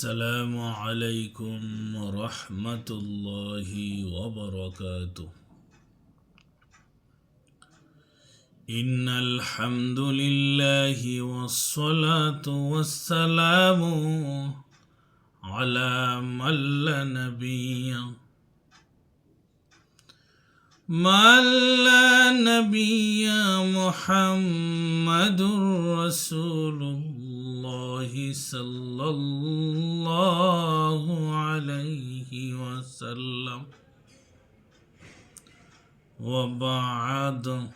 السلام عليكم ورحمة الله وبركاته. إن الحمد لله والصلاة والسلام على من لا نبي. من لا نبي محمد رسول الله. صلى الله عليه وسلم. وبعد.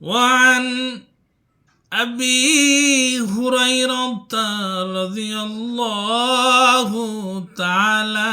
وعن أبي هريرة رضي الله تعالى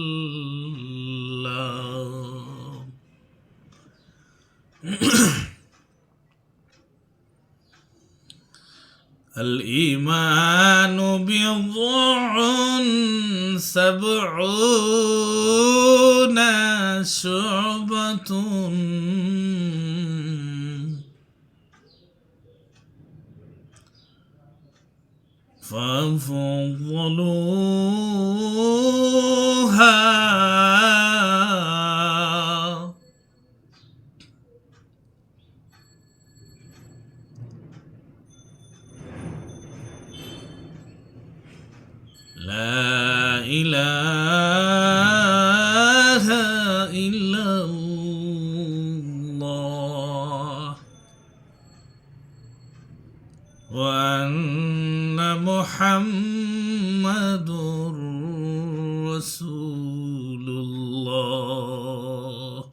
الإيمان بضع سبعون شعبة. ففضلوها إله إلا الله. وأن محمد رسول الله.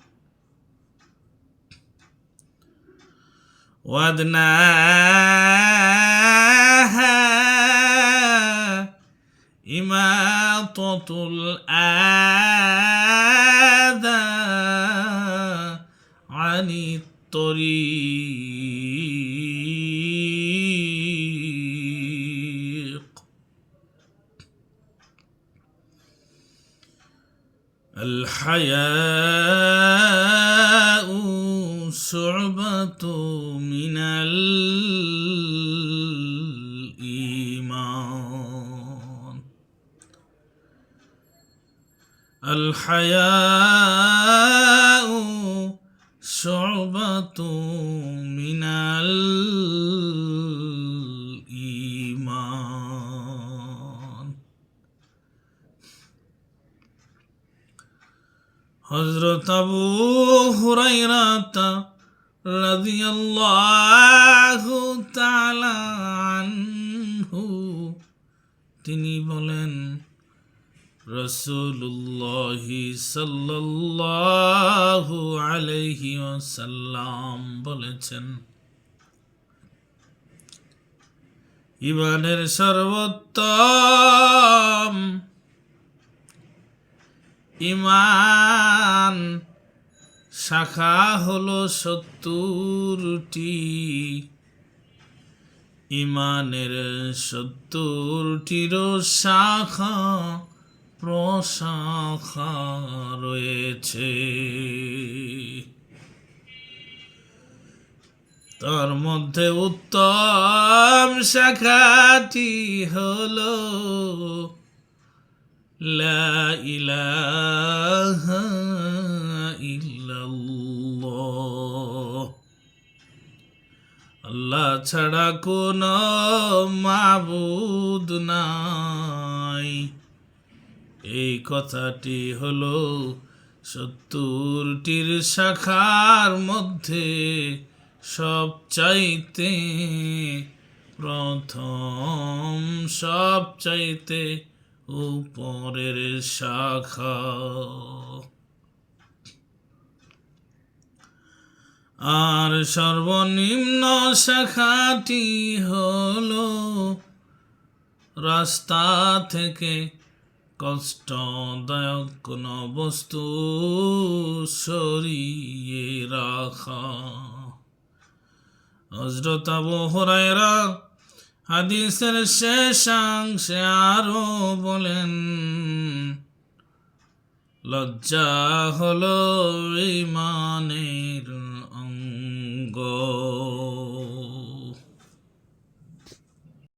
وأدناها إماطة الآذى عن الطريق. الحياء شعبة الحياء شعبة من الإيمان হজরত আবু হুরাইরাত রাদিয়াল্লাহু তাআলা আনহু তিনি বলেন রসুল্লাহ সাল্লাল্লাহু আলাইহি ওয়াসাল্লাম বলেছেন ইমানের সর্বোত্তম ইমান শাখা হলো সত্তরটি ইমানের সত্তরটির শাখা। প্রশাখা রয়েছে। তার মধ্যে উত্তম শাখাটি হল ইলাহা আল্লাহ ছাড়া কোন মাবুদ নাই। এই কথাটি হলো সত্তরটির শাখার মধ্যে সব চাইতে প্রথম সব চাইতে উপরের শাখা। আর সর্বনিম্ন শাখাটি হলো রাস্তা থেকে কষ্টদায়ক কোন বস্তু সরিয়ে রাখা। হজরত আবু হরাইরা হাদিসের শেষাংশে আরও বলেন, লজ্জা হল ইমানের অঙ্গ।